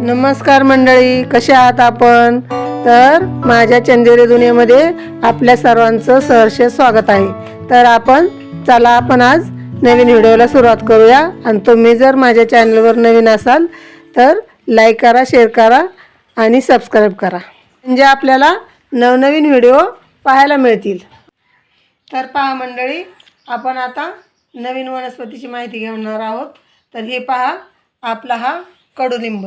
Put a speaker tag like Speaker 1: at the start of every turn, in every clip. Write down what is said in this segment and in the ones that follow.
Speaker 1: नमस्कार मंडळी कशा आहात आपण? तर माझ्या चंदेरी दुनियेमध्ये आपल्या सर्वांचं सहर्ष स्वागत आहे. तर आपण चला आपण आज नवीन व्हिडिओला सुरुवात करूया. आणि तुम्ही जर माझ्या चॅनलवर नवीन असाल तर लाईक करा शेअर करा आणि सबस्क्राईब करा. म्हणजे आपल्याला नवनवीन व्हिडिओ पाहायला मिळतील. तर पहा मंडळी आपण आता नवीन वनस्पतीची माहिती घेणार आहोत. तर हे पहा आपला हा कडुलिंब.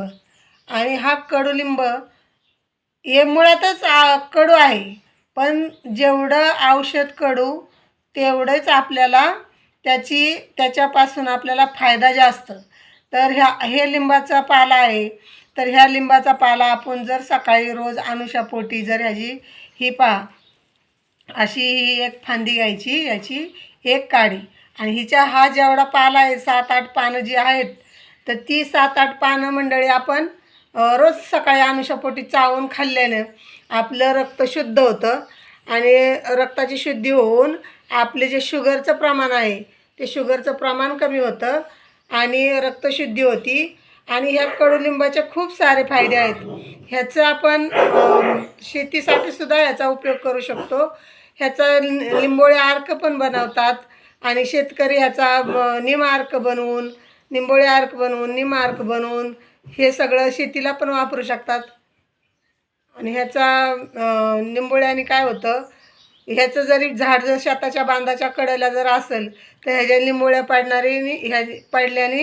Speaker 1: आणि हा कडुलिंब हे मुळातच कडू आहे. पण जेवढं औषध कडू तेवढंच आपल्याला त्याची त्याच्यापासून आपल्याला फायदा जास्त. तर ह्या हे लिंबाचा पाला आहे. तर ह्या लिंबाचा पाला आपण जर सकाळी रोज अनुषापोटी जर ह्याची ही पहा. अशी ही एक फांदी घ्यायची याची एक काडी. आणि हिच्या हा जेवढा पाला आहे सात आठ पानं जी आहेत तर ती सात आठ पानं मंडळी आपण रोज सकाळी अनुषापोटी चावून खाल्ल्यानं आपलं रक्त शुद्ध होतं. आणि रक्ताची शुद्धी होऊन आपले जे शुगरचं प्रमाण आहे ते शुगरचं प्रमाण कमी होतं आणि रक्तशुद्धी होती. आणि ह्या कडुलिंबाचे खूप सारे फायदे आहेत. ह्याचं आपण शेतीसाठी सुद्धा ह्याचा उपयोग करू शकतो. ह्याचा लि- लिंबोळे अर्क पण बनवतात आणि शेतकरी ह्याचा निम अर्क बनवून निंबोळे अर्क बनवून निम अर्क बनवून हे सगळं शेतीला पण वापरू शकतात. आणि ह्याचा निंबोळ्याने काय होतं ह्याचं जरी झाड जर शेताच्या बांधाच्या कडेला जर असेल तर ह्याच्या लिंबोळ्या पाडणारे ह्या पडल्याने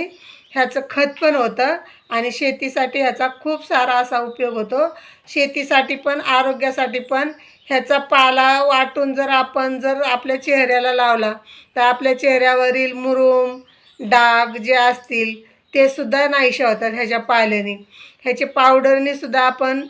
Speaker 1: ह्याचं खत पण होतं आणि शेतीसाठी ह्याचा खूप सारा असा उपयोग होतो. शेतीसाठी पण आरोग्यासाठी पण ह्याचा पाला वाटून जर आपण जर आपल्या चेहऱ्याला लावला तर आपल्या चेहऱ्यावरील मुरूम डाग जे असतील ते सुद्धा नाहीशा होतात ह्याच्या पाल्याने. ह्याचे पावडरने सुद्धा आपण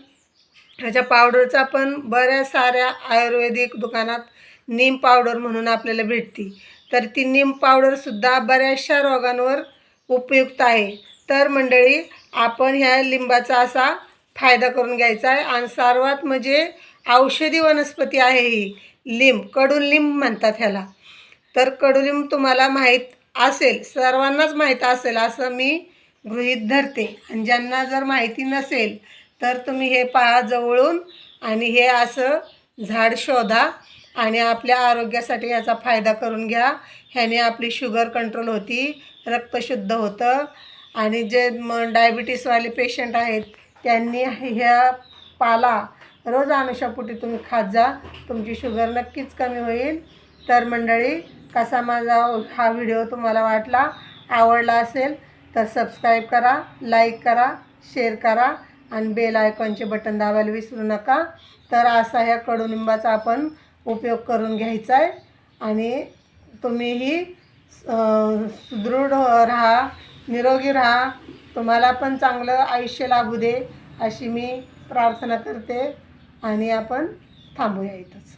Speaker 1: ह्याच्या पावडरचा पण बऱ्याच साऱ्या आयुर्वेदिक दुकानात नीम पावडर म्हणून आपल्याला भेटते. तर ती नीम पावडरसुद्धा बऱ्याचशा रोगांवर उपयुक्त आहे. तर मंडळी आपण ह्या लिंबाचा असा फायदा करून घ्यायचा आहे. आणि सर्वात म्हणजे औषधी वनस्पती आहे ही. लिंब कडुलिंब म्हणतात ह्याला. तर कडुलिंब तुम्हाला माहीत असेल सर्वांनाच माहीत असेल असं मी गृहीत धरते. आणि ज्यांना जर माहिती नसेल तर तुम्ही हे पहा जवळून आणि हे असं झाड शोधा आणि आपल्या आरोग्यासाठी याचा फायदा करून घ्या. ह्याने आपली शुगर कंट्रोल होती रक्त शुद्ध होतं आणि जे म डायबिटीसवाले पेशंट आहेत त्यांनी ह्या पाला रोज अनुषापोटी तुम्ही खात जा. तुमची शुगर नक्कीच कमी होईल. तर मंडळी कसा माझा हा व्हिडिओ तुम्हाला वाटला आवडला असेल तर सबस्क्राईब करा लाईक करा शेअर करा आणि बेल आयकॉनचे बटन दाबायला विसरू नका. तर असा ह्या कडुनिंबाचा आपण उपयोग करून घ्यायचा आहे आणि तुम्हीही सुदृढ राहा निरोगी राहा. तुम्हाला पण चांगलं आयुष्य लाभू दे अशी मी प्रार्थना करते आणि आपण थांबूया इथंच.